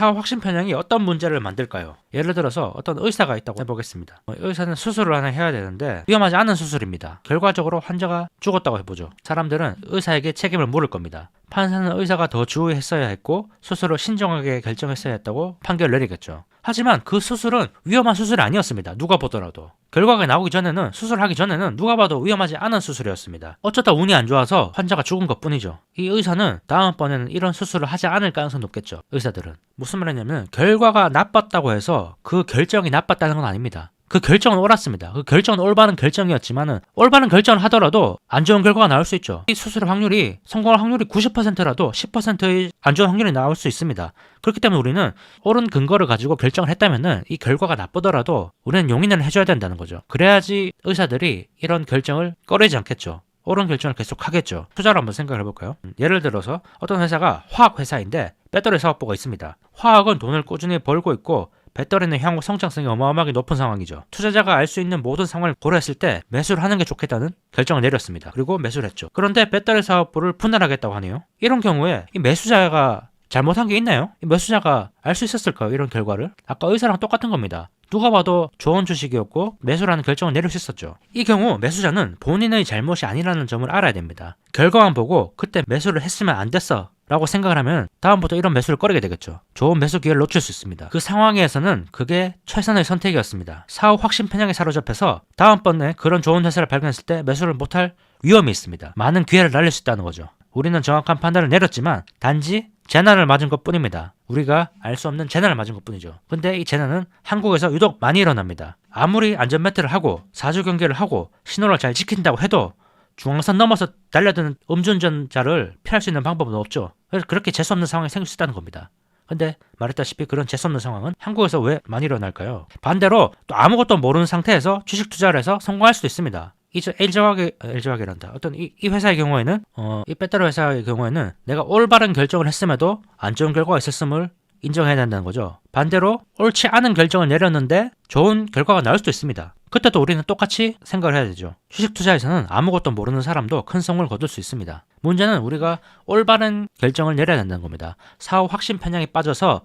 사후 확신 편향이 어떤 문제를 만들까요? 예를 들어서 어떤 의사가 있다고 해보겠습니다. 어, 의사는 수술을 하나 해야 되는데 위험하지 않은 수술입니다. 결과적으로 환자가 죽었다고 해보죠. 사람들은 의사에게 책임을 물을 겁니다. 판사는 의사가 더 주의했어야 했고 수술을 신중하게 결정했어야 했다고 판결을 내리겠죠. 하지만 그 수술은 위험한 수술이 아니었습니다. 누가 보더라도. 결과가 나오기 전에는 수술하기 전에는 누가 봐도 위험하지 않은 수술이었습니다. 어쩌다 운이 안 좋아서 환자가 죽은 것 뿐이죠. 이 의사는 다음번에는 이런 수술을 하지 않을 가능성이 높겠죠. 의사들은. 무슨 말이냐면 결과가 나빴다고 해서 그 결정이 나빴다는 건 아닙니다. 그 결정은 옳았습니다. 그 결정은 올바른 결정이었지만은 올바른 결정을 하더라도 안 좋은 결과가 나올 수 있죠. 이 수술의 확률이 성공할 확률이 90%라도 10%의 안 좋은 확률이 나올 수 있습니다. 그렇기 때문에 우리는 옳은 근거를 가지고 결정을 했다면은 이 결과가 나쁘더라도 우리는 용인을 해줘야 된다는 거죠. 그래야지 의사들이 이런 결정을 꺼내지 않겠죠. 옳은 결정을 계속 하겠죠. 투자를 한번 생각을 해볼까요? 음, 예를 들어서 어떤 회사가 화학 회사인데 배터리 사업부가 있습니다. 화학은 돈을 꾸준히 벌고 있고 배터리는 향후 성장성이 어마어마하게 높은 상황이죠. 투자자가 알 수 있는 모든 상황을 고려했을 때 매수를 하는 게 좋겠다는 결정을 내렸습니다. 그리고 매수를 했죠. 그런데 배터리 사업부를 분할하겠다고 하네요. 이런 경우에 이 매수자가 잘못한 게 있나요? 이 매수자가 알 수 있었을까요? 이런 결과를? 아까 의사랑 똑같은 겁니다. 누가 봐도 좋은 주식이었고 매수라는 결정을 내릴 수 있었죠. 이 경우 매수자는 본인의 잘못이 아니라는 점을 알아야 됩니다. 결과만 보고 그때 매수를 했으면 안 됐어 라고 생각을 하면 다음부터 이런 매수를 꺼리게 되겠죠. 좋은 매수 기회를 놓칠 수 있습니다. 그 상황에서는 그게 최선의 선택이었습니다. 사후 확신 편향에 사로잡혀서 다음번에 그런 좋은 회사를 발견했을 때 매수를 못할 위험이 있습니다. 많은 기회를 날릴 수 있다는 거죠. 우리는 정확한 판단을 내렸지만 단지 재난을 맞은 것 뿐입니다. 우리가 알 수 없는 재난을 맞은 것 뿐이죠. 근데 이 재난은 한국에서 유독 많이 일어납니다. 아무리 안전벨트를 하고 사주 경계를 하고 신호를 잘 지킨다고 해도 중앙선 넘어서 달려드는 음주운전자를 피할 수 있는 방법은 없죠. 그래서 그렇게 재수없는 상황이 생길 수 있다는 겁니다. 근데 말했다시피 그런 재수없는 상황은 한국에서 왜 많이 일어날까요? 반대로 또 아무것도 모르는 상태에서 주식 투자를 해서 성공할 수도 있습니다. 이저 LG화학의 LG화학이란다. 어떤 이, 이 회사의 경우에는 어, 이 배터리 회사의 경우에는 내가 올바른 결정을 했음에도 안 좋은 결과가 있었음을 인정해야 된다는 거죠. 반대로 옳지 않은 결정을 내렸는데 좋은 결과가 나올 수도 있습니다. 그때도 우리는 똑같이 생각을 해야 되죠. 주식 투자에서는 아무것도 모르는 사람도 큰 성공을 거둘 수 있습니다. 문제는 우리가 올바른 결정을 내려야 된다는 겁니다. 사후 확신 편향에 빠져서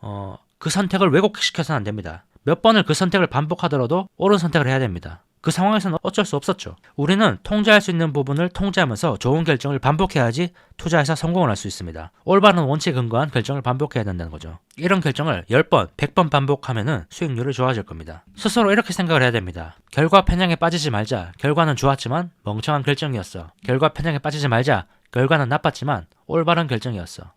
어, 그 선택을 왜곡시켜서는 안 됩니다. 몇 번을 그 선택을 반복하더라도 옳은 선택을 해야 됩니다. 그 상황에서는 어쩔 수 없었죠. 우리는 통제할 수 있는 부분을 통제하면서 좋은 결정을 반복해야지 투자에서 성공을 할 수 있습니다. 올바른 원칙에 근거한 결정을 반복해야 된다는 거죠. 이런 결정을 10번, 100번 반복하면은 수익률이 좋아질 겁니다. 스스로 이렇게 생각을 해야 됩니다. 결과 편향에 빠지지 말자. 결과는 좋았지만 멍청한 결정이었어. 결과 편향에 빠지지 말자. 결과는 나빴지만 올바른 결정이었어.